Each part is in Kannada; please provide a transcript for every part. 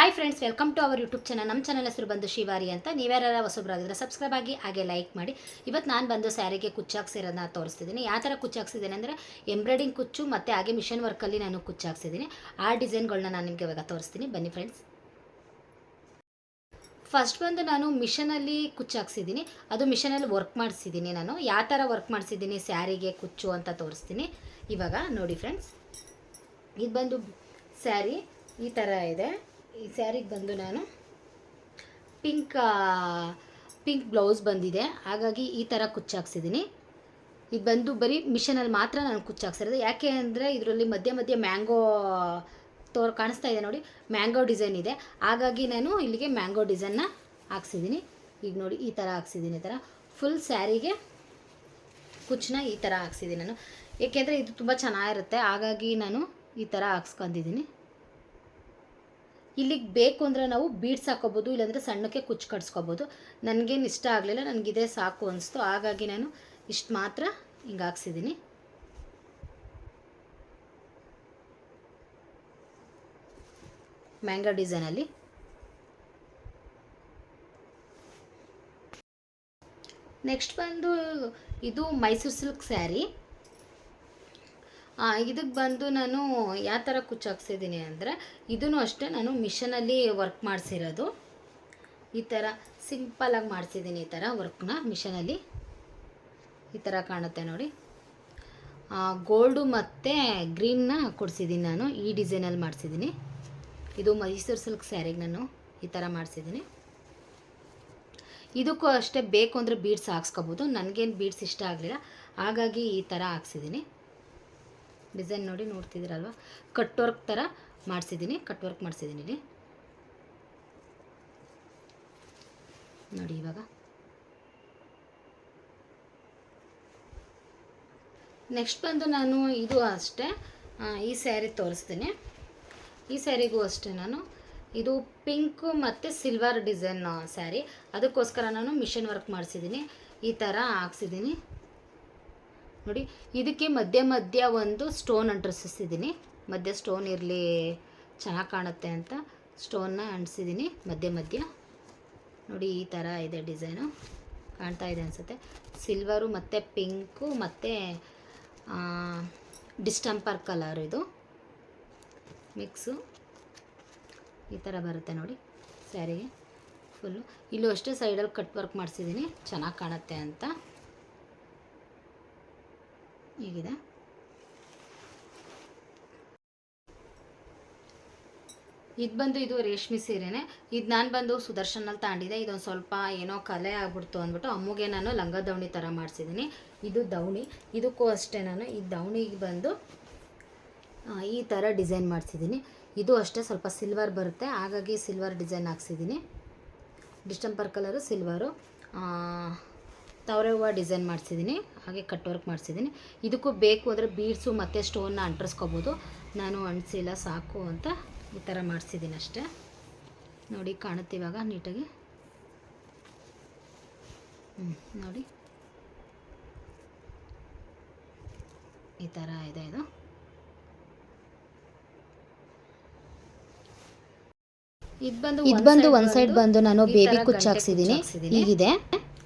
Hi friends welcome to our YouTube channel ನಮ್ಮ ಚಾನಲ್ ಹೆಸರು ಬಂದು ಶಿವಾರಿ ಅಂತ. ನೀವ್ಯಾರ ಹೊಸಬ್ರಾಗಿದ್ರೆ ಸಬ್ಸ್ಕ್ರೈಬ್ ಆಗಿ ಹಾಗೆ ಲೈಕ್ ಮಾಡಿ. ಇವತ್ತು ನಾನು ಬಂದು ಸ್ಯಾರಿಗೆ ಕುಚ್ಚಾಕ್ಸಿರೋದನ್ನ ತೋರಿಸ್ತಿದ್ದೀನಿ ಯಾವ ಥರ ಕುಚ್ಚಾಕ್ಸಿದ್ದೀನಿ ಅಂದರೆ ಎಂಬ್ರಾಯ್ಡಿಂಗ್ ಕುಚ್ಚು ಮತ್ತು ಹಾಗೆ ಮಿಷನ್ ವರ್ಕಲ್ಲಿ ನಾನು ಕುಚ್ಚಾಕ್ಸಿದ್ದೀನಿ ಆ ಡಿಸೈನ್ಗಳನ್ನ ನಾನು ನಿಮಗೆ ಇವಾಗ ತೋರಿಸ್ತೀನಿ. ಬನ್ನಿ ಫ್ರೆಂಡ್ಸ್ ಫಸ್ಟ್ ಬಂದು ನಾನು ಮಿಷನಲ್ಲಿ ಕುಚ್ಚಾಕ್ಸಿದ್ದೀನಿ ಅದು ಮಿಷನಲ್ಲಿ ವರ್ಕ್ ಮಾಡಿಸಿದ್ದೀನಿ ನಾನು. ಯಾವ ಥರ ವರ್ಕ್ ಮಾಡಿಸಿದ್ದೀನಿ ಸ್ಯಾರಿಗೆ ಕುಚ್ಚು ಅಂತ ತೋರಿಸ್ತೀನಿ. ಇವಾಗ ನೋಡಿ ಫ್ರೆಂಡ್ಸ್ ಇದು ಬಂದು ಸ್ಯಾರಿ ಈ ಥರ ಇದೆ. ಈ ಸ್ಯಾರಿಗೆ ಬಂದು ನಾನು ಪಿಂಕ್ ಪಿಂಕ್ ಬ್ಲೌಸ್ ಬಂದಿದೆ. ಹಾಗಾಗಿ ಈ ಥರ ಕುಚ್ಚಾಕ್ಸಿದ್ದೀನಿ ಇದು ಬಂದು ಬರೀ ಮಿಷನಲ್ಲಿ ಮಾತ್ರ ನಾನು ಕುಚ್ಚಾಕ್ಸಿರೋದು ಯಾಕೆ ಅಂದರೆ ಇದರಲ್ಲಿ ಮಧ್ಯೆ ಮಧ್ಯೆ ಮ್ಯಾಂಗೋ ತೋರ್, ಕಾಣಿಸ್ತಾ ಇದೆ ನೋಡಿ, ಮ್ಯಾಂಗೋ ಡಿಸೈನ್ ಇದೆ. ಹಾಗಾಗಿ ನಾನು ಇಲ್ಲಿಗೆ ಮ್ಯಾಂಗೋ ಡಿಸೈನ್ನ ಹಾಕ್ಸಿದ್ದೀನಿ. ಈಗ ನೋಡಿ, ಈ ಥರ ಹಾಕ್ಸಿದ್ದೀನಿ ಈ ಥರ ಫುಲ್ ಸ್ಯಾರಿಗೆ ಕುಚ್ಚನ್ನ ಈ ಥರ ಹಾಕ್ಸಿದ್ದೀನಿ ನಾನು. ಏಕೆಂದರೆ ಇದು ತುಂಬ ಚೆನ್ನಾಗಿರುತ್ತೆ. ಹಾಗಾಗಿ ನಾನು ಈ ಥರ ಹಾಕ್ಸ್ಕೊಂಡಿದ್ದೀನಿ. ಇಲ್ಲಿಗೆ ಬೇಕು ಅಂದರೆ ನಾವು ಬೀಡ್ಸ್ ಹಾಕೋಬೋದು, ಇಲ್ಲಾಂದರೆ ಸಣ್ಣಕ್ಕೆ ಕುಚ್ಚು ಕಟ್ಸ್ಕೊಬೋದು. ನನಗೇನು ಇಷ್ಟ ಆಗಲಿಲ್ಲ, ನನಗಿದೇ ಸಾಕು ಅನಿಸ್ತು. ಹಾಗಾಗಿ ನಾನು ಇಷ್ಟು ಮಾತ್ರ ಹಿಂಗೆ ಹಾಕ್ಸಿದ್ದೀನಿ ಮ್ಯಾಂಗೋ ಡಿಸೈನಲ್ಲಿ ನೆಕ್ಸ್ಟ್ ಬಂದು ಇದು ಮೈಸೂರು ಸಿಲ್ಕ್ ಸ್ಯಾರಿ. ಇದಕ್ಕೆ ಬಂದು ನಾನು ಯಾವ ಥರ ಕುಚ್ಚಾಕ್ಸಿದ್ದೀನಿ ಅಂದರೆ ಇದೂ ಅಷ್ಟೇ ನಾನು ಮಿಷನಲ್ಲಿ ವರ್ಕ್ ಮಾಡಿಸಿರೋದು. ಈ ಥರ ಸಿಂಪಲಾಗಿ ಮಾಡಿಸಿದ್ದೀನಿ ಈ ಥರ ವರ್ಕ್ನ ಮಿಷನಲ್ಲಿ ಈ ಥರ ಕಾಣುತ್ತೆ ನೋಡಿ. ಗೋಲ್ಡು ಮತ್ತು ಗ್ರೀನ್ನ ಕೊಡಿಸಿದ್ದೀನಿ ನಾನು, ಈ ಡಿಸೈನಲ್ಲಿ ಮಾಡಿಸಿದ್ದೀನಿ ಇದು ಮೈಸೂರು ಸಿಲ್ಕ್ ಸ್ಯಾರಿಗೆ ನಾನು ಈ ಥರ ಮಾಡಿಸಿದ್ದೀನಿ ಇದಕ್ಕೂ ಅಷ್ಟೇ ಬೇಕು ಅಂದರೆ ಬೀಡ್ಸ್ ಹಾಕ್ಸ್ಕೊಬೋದು. ನನಗೇನು ಬೀಡ್ಸ್ ಇಷ್ಟ ಆಗಲಿಲ್ಲ. ಹಾಗಾಗಿ ಈ ಥರ ಹಾಕ್ಸಿದ್ದೀನಿ ಡಿಸೈನ್ ನೋಡಿ ನೋಡ್ತಿದ್ದೀರಲ್ವ? ಕಟ್ ವರ್ಕ್ ಥರ ಮಾಡಿಸಿದ್ದೀನಿ ಕಟ್ ವರ್ಕ್ ಮಾಡಿಸಿದ್ದೀನಿ ಇಲ್ಲಿ. ನೋಡಿ ಇವಾಗ. ನೆಕ್ಸ್ಟ್ ಬಂದು ನಾನು ಇದು ಅಷ್ಟೇ ಈ ಸ್ಯಾರಿ ತೋರಿಸ್ತೀನಿ. ಈ ಸ್ಯಾರಿಗೂ ಅಷ್ಟೇ ನಾನು. ಇದು ಪಿಂಕು ಮತ್ತು ಸಿಲ್ವರ್ ಡಿಸೈನ್ ಸ್ಯಾರಿ. ಅದಕ್ಕೋಸ್ಕರ ನಾನು ಮಿಷನ್ ವರ್ಕ್ ಮಾಡಿಸಿದ್ದೀನಿ. ಈ ಥರ ಹಾಕ್ಸಿದ್ದೀನಿ. ನೋಡಿ, ಇದಕ್ಕೆ ಮಧ್ಯ ಮಧ್ಯ ಒಂದು ಸ್ಟೋನ್ ಅಂಟಿಸಿದ್ದೀನಿ ಮಧ್ಯ ಸ್ಟೋನ್ ಇರಲಿ ಚೆನ್ನಾಗಿ ಕಾಣುತ್ತೆ ಅಂತ ಸ್ಟೋನ್ನ ಅಂಟಿಸಿದ್ದೀನಿ ಮಧ್ಯ ಮಧ್ಯ. ನೋಡಿ, ಈ ಥರ ಇದೆ ಡಿಸೈನು ಕಾಣ್ತಾ ಇದೆ ಅನಿಸುತ್ತೆ. ಸಿಲ್ವರು ಮತ್ತು ಪಿಂಕು ಮತ್ತು ಡಿಸ್ಟಂಪರ್ ಕಲರ್ ಇದು. ಮಿಕ್ಸು ಈ ಥರ ಬರುತ್ತೆ ನೋಡಿ ಸ್ಯಾರಿಗೆ. ಫುಲ್ಲು ಇಲ್ಲೂ ಅಷ್ಟೇ ಸೈಡಲ್ಲಿ ಕಟ್ ವರ್ಕ್ ಮಾಡಿಸಿದ್ದೀನಿ ಚೆನ್ನಾಗಿ ಕಾಣುತ್ತೆ ಅಂತ. ಹೀಗಿದೆ. ಇದು ಬಂದು ಇದು ರೇಷ್ಮೆ ಸೀರೆನೇ. ಇದು ನಾನು ಬಂದು ಸುದರ್ಶನಲ್ಲಿ ತಗೊಂಡಿದ್ದೆ ಇದೊಂದು ಸ್ವಲ್ಪ ಏನೋ ಕಲೆ ಆಗ್ಬಿಡ್ತು ಅಂದ್ಬಿಟ್ಟು ಅಮ್ಮಗೆ ನಾನು ಲಂಗ ದವಣಿ ಥರ ಮಾಡಿಸಿದ್ದೀನಿ ಇದು ದವಣಿ ಇದಕ್ಕೂ ಅಷ್ಟೇ ನಾನು ಈ ದವಣಿಗೆ ಬಂದು ಈ ಥರ ಡಿಸೈನ್ ಮಾಡಿಸಿದ್ದೀನಿ ಇದು ಅಷ್ಟೇ ಸ್ವಲ್ಪ ಸಿಲ್ವರ್ ಬರುತ್ತೆ. ಹಾಗಾಗಿ ಸಿಲ್ವರ್ ಡಿಸೈನ್ ಹಾಕ್ಸಿದ್ದೀನಿ ಡಿಸ್ಟಂಪರ್ ಕಲರು ಸಿಲ್ವರು. ತವರೆ ಹೂವು ಡಿಸೈನ್ ಮಾಡಿಸಿದ್ದೀನಿ ಹಾಗೆ ಕಟ್ ವರ್ಕ್ ಮಾಡಿಸಿದ್ದೀನಿ. ಇದಕ್ಕೂ ಬೇಕು ಅಂದರೆ ಬೀಡ್ಸು ಮತ್ತು ಸ್ಟೋನ್ನ ಅಂಟಿಸ್ಕೋಬೋದು ನಾನು ಅಂಟಿಸಿಲ್ಲ ಸಾಕು ಅಂತ ಈ ಥರ ಮಾಡಿಸಿದ್ದೀನಿ ಅಷ್ಟೇ. ನೋಡಿ ಕಾಣುತ್ತೆ ಇವಾಗ ನೀಟಾಗಿ. ಹ್ಞೂ ನೋಡಿ. ಈ ಥರ ಇದೆ ಇದು. ಇದು ಬಂದು ಇದು ಬಂದು ಒಂದು ಸೈಡ್ ಬಂದು ನಾನು ಬೇಬಿ ಕುಚ್ಚು ಹಾಕ್ಸಿದ್ದೀನಿ ಹೀಗಿದೆ.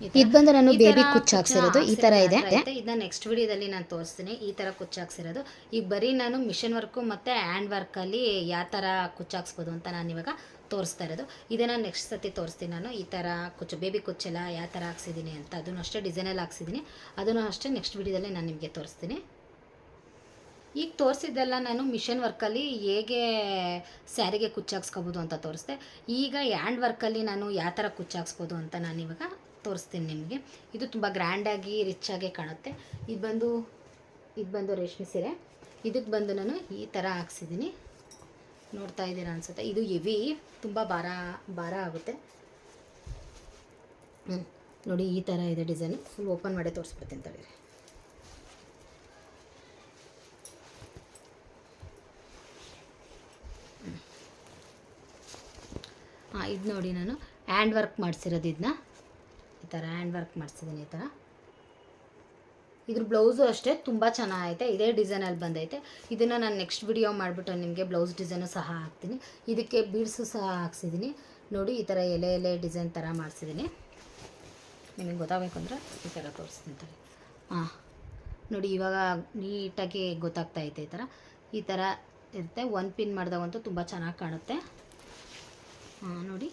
ಇದು ಬಂದು ನಾನು ಬೇಬಿ ಕುಚ್ಚು ಹಾಕ್ಸಿರೋದು ಈ ಥರ ಇದೆ. ಇದನ್ನ ನೆಕ್ಸ್ಟ್ ವಿಡಿಯೋದಲ್ಲಿ ನಾನು ತೋರಿಸ್ತೀನಿ. ಈ ಥರ ಕುಚ್ಚು ಹಾಕ್ಸಿರೋದು. ಈಗ ಬರೀ ನಾನು ಮಿಷನ್ ವರ್ಕು ಮತ್ತೆ ಹ್ಯಾಂಡ್ ವರ್ಕಲ್ಲಿ ಯಾವ ಥರ ಕುಚ್ಚು ಹಾಕ್ಸ್ಬೋದು ಅಂತ ನಾನು ಇವಾಗ ತೋರಿಸ್ತಾ ಇರೋದು. ಇದನ್ನು ನೆಕ್ಸ್ಟ್ ಸತಿ ತೋರಿಸ್ತೀನಿ ನಾನು. ಈ ಥರ ಕುಚ್ಚು ಬೇಬಿ ಕುಚ್ಚೆಲ್ಲ ಯಾವ ಥರ ಹಾಕ್ಸಿದೀನಿ ಅಂತ. ಅದನ್ನು ಅಷ್ಟೇ ಡಿಸೈನಲ್ಲಿ ಹಾಕ್ಸಿದೀನಿ ಅದನ್ನು ಅಷ್ಟೇ ನೆಕ್ಸ್ಟ್ ವಿಡಿಯೋದಲ್ಲಿ ನಾನು ನಿಮಗೆ ತೋರಿಸ್ತೀನಿ. ಈಗ ತೋರಿಸಿದ್ದೆಲ್ಲ ನಾನು ಮಿಷನ್ ವರ್ಕಲ್ಲಿ ಹೇಗೆ ಸ್ಯಾರಿಗೆ ಕುಚ್ಚಾಕ್ಸ್ಕೋಬೋದು ಅಂತ ತೋರಿಸ್ದೆ. ಈಗ ಹ್ಯಾಂಡ್ ವರ್ಕಲ್ಲಿ ನಾನು ಯಾವ ಥರ ಕುಚ್ಚಾಕ್ಸ್ಬೋದು ಅಂತ ನಾನು ಇವಾಗ ತೋರಿಸ್ತೀನಿ ನಿಮಗೆ. ಇದು ತುಂಬ ಗ್ರ್ಯಾಂಡಾಗಿ ರಿಚ್ಚಾಗೆ ಕಾಣುತ್ತೆ. ಇದು ಬಂದು ಇದು ಬಂದು ರೇಷ್ಮೆ ಸೀರೆ. ಇದಕ್ಕೆ ಬಂದು ನಾನು ಈ ಥರ ಹಾಕ್ಸಿದ್ದೀನಿ ನೋಡ್ತಾ ಇದ್ದೀರಾ ಅನಿಸುತ್ತೆ. ಇದು ಹೆವಿ ತುಂಬ ಭಾರ ಭಾರ ಆಗುತ್ತೆ. ಹ್ಞೂ ನೋಡಿ ಈ ಥರ ಇದೆ ಡಿಸೈನು ಫುಲ್ ಓಪನ್ ಮಾಡಿ ತೋರಿಸ್ಬಿಡ್ತೀನಿ ತಡೀರಿ. ಹಾಂ ಇದು ನೋಡಿ ನಾನು ಹ್ಯಾಂಡ್ ವರ್ಕ್ ಮಾಡಿಸಿರೋದು ಇದನ್ನ ಈ ಥರ ಹ್ಯಾಂಡ್ ವರ್ಕ್ ಮಾಡಿಸಿದ್ದೀನಿ ಈ ಥರ. ಇದ್ರ ಬ್ಲೌಸು ಅಷ್ಟೇ ತುಂಬ ಚೆನ್ನಾಗೈತೆ, ಇದೇ ಡಿಸೈನಲ್ಲಿ ಬಂದೈತೆ. ಇದನ್ನು ನಾನು ನೆಕ್ಸ್ಟ್ ವಿಡಿಯೋ ಮಾಡಿಬಿಟ್ಟು ನಿಮಗೆ ಬ್ಲೌಸ್ ಡಿಸೈನು ಸಹ ಹಾಕ್ತೀನಿ. ಇದಕ್ಕೆ ಬೀಡ್ಸು ಸಹ ಹಾಕ್ಸಿದ್ದೀನಿ. ನೋಡಿ, ಈ ಥರ ಎಲೆ ಎಲೆ ಡಿಸೈನ್ ಥರ ಮಾಡಿಸಿದ್ದೀನಿ. ನಿಮಗೆ ಗೊತ್ತಾಗಬೇಕು ಅಂದರೆ ಈ ಥರ ತೋರಿಸ್ತೀನಿ ತಡಿ. ಹಾಂ ನೋಡಿ, ಇವಾಗ ನೀಟಾಗಿ ಗೊತ್ತಾಗ್ತಾ ಐತೆ ಈ ಥರ. ಈ ಥರ ಇರುತ್ತೆ. ಒನ್ ಪಿನ್ ಮಾಡಿದಾಗಂತೂ ತುಂಬ ಚೆನ್ನಾಗಿ ಕಾಣುತ್ತೆ. ಹಾಂ ನೋಡಿ.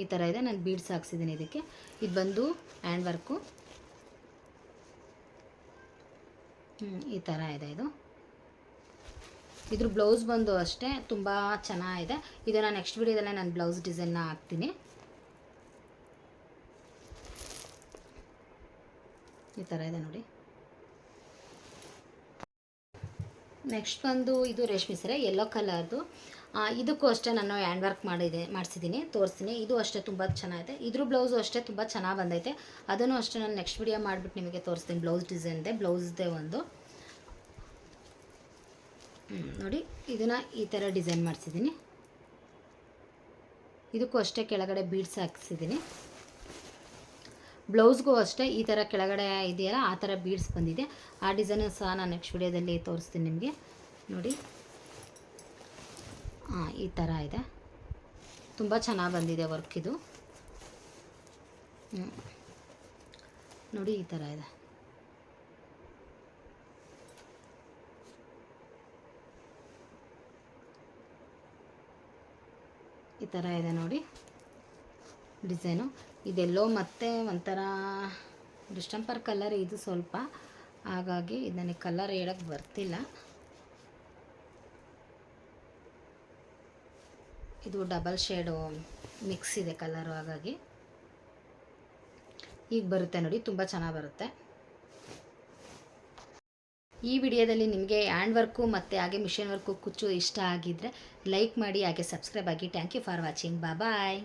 ಈ ಥರ ಇದೆ. ನಾನು ಬೀಡ್ಸ್ ಹಾಕ್ಸಿದ್ದೀನಿ ಇದಕ್ಕೆ. ಇದು ಬಂದು ಹ್ಯಾಂಡ್ ವರ್ಕು ಈ ಥರ ಇದೆ ಇದು. ಇದ್ರ ಬ್ಲೌಸ್ ಬಂದು ಅಷ್ಟೇ ತುಂಬ ಚೆನ್ನಾಗಿದೆ. ಇದನ್ನು ನೆಕ್ಸ್ಟ್ ವೀಡಿಯೋದಲ್ಲೇ ನಾನು ಬ್ಲೌಸ್ ಡಿಸೈನ್ನ ಹಾಕ್ತೀನಿ. ಈ ಥರ ಇದೆ ನೋಡಿ. ನೆಕ್ಸ್ಟ್ ಬಂದು ಇದು ರೇಷ್ಮೆ ಸೀರೆ ಯೆಲ್ಲೋ ಕಲರ್ದು ಇದಕ್ಕೂ ಅಷ್ಟೇ ನಾನು ಹ್ಯಾಂಡ್ ವರ್ಕ್ ಮಾಡಿದೆ, ಮಾಡಿಸಿದ್ದೀನಿ, ತೋರಿಸ್ತೀನಿ. ಇದು ಅಷ್ಟೇ ತುಂಬ ಚೆನ್ನಾಗಿದೆ. ಇದ್ರ ಬ್ಲೌಸು ಅಷ್ಟೇ ತುಂಬ ಚೆನ್ನಾಗಿ ಬಂದೈತೆ. ಅದನ್ನು ಅಷ್ಟೇ ನಾನು ನೆಕ್ಸ್ಟ್ ವಿಡಿಯೋ ಮಾಡಿಬಿಟ್ಟು ನಿಮಗೆ ತೋರಿಸ್ತೀನಿ. ಬ್ಲೌಸ್ ಡಿಸೈನ್ದೆ ಬ್ಲೌಸ್ದೇ ಒಂದು. ನೋಡಿ, ಇದನ್ನು ಈ ಥರ ಡಿಸೈನ್ ಮಾಡಿಸಿದ್ದೀನಿ. ಇದಕ್ಕೂ ಅಷ್ಟೇ ಕೆಳಗಡೆ ಬೀಡ್ಸ್ ಹಾಕ್ಸಿದ್ದೀನಿ. ಬ್ಲೌಸ್ಗೂ ಅಷ್ಟೇ ಈ ಥರ ಕೆಳಗಡೆ ಇದೆಯಲ್ಲ ಆ ಥರ ಬೀಡ್ಸ್ ಬಂದಿದೆ. ಆ ಡಿಸೈನು ಸಹ ನಾನು ನೆಕ್ಸ್ಟ್ ವಿಡಿಯೋದಲ್ಲಿ ತೋರಿಸ್ತೀನಿ ನಿಮಗೆ. ನೋಡಿ. ಹಾಂ ಈ ಥರ ಇದೆ. ತುಂಬ ಚೆನ್ನಾಗಿ ಬಂದಿದೆ ವರ್ಕ್ ಇದು. ನೋಡಿ ಈ ಥರ ಇದೆ. ಈ ಥರ ಇದೆ ನೋಡಿ. ಡಿಸೈನು. ಇದೆಲ್ಲೋ ಮತ್ತೆ ಒಂಥರ ಡಿಸ್ಟಂಪರ್ ಕಲರ್ ಇದು ಸ್ವಲ್ಪ. ಹಾಗಾಗಿ ನನಗೆ ಕಲರ್ ಹೇಳೋಕ್ಕೆ ಬರ್ತಿಲ್ಲ. ಇದು ಡಬಲ್ ಶೇಡು ಮಿಕ್ಸ್ ಇದೆ ಕಲರು ಹಾಗಾಗಿ. ಈಗ ಬರುತ್ತೆ ನೋಡಿ, ತುಂಬ ಚೆನ್ನಾಗಿ ಬರುತ್ತೆ. ಈ ವಿಡಿಯೋದಲ್ಲಿ ನಿಮಗೆ ಹ್ಯಾಂಡ್ ವರ್ಕು ಮತ್ತು ಹಾಗೆ ಮಿಷನ್ ವರ್ಕು ಕುಚ್ಚು ಇಷ್ಟ ಆಗಿದ್ದರೆ ಲೈಕ್ ಮಾಡಿ, ಹಾಗೆ ಸಬ್ಸ್ಕ್ರೈಬ್ ಆಗಿ. Thank you for watching. Bye.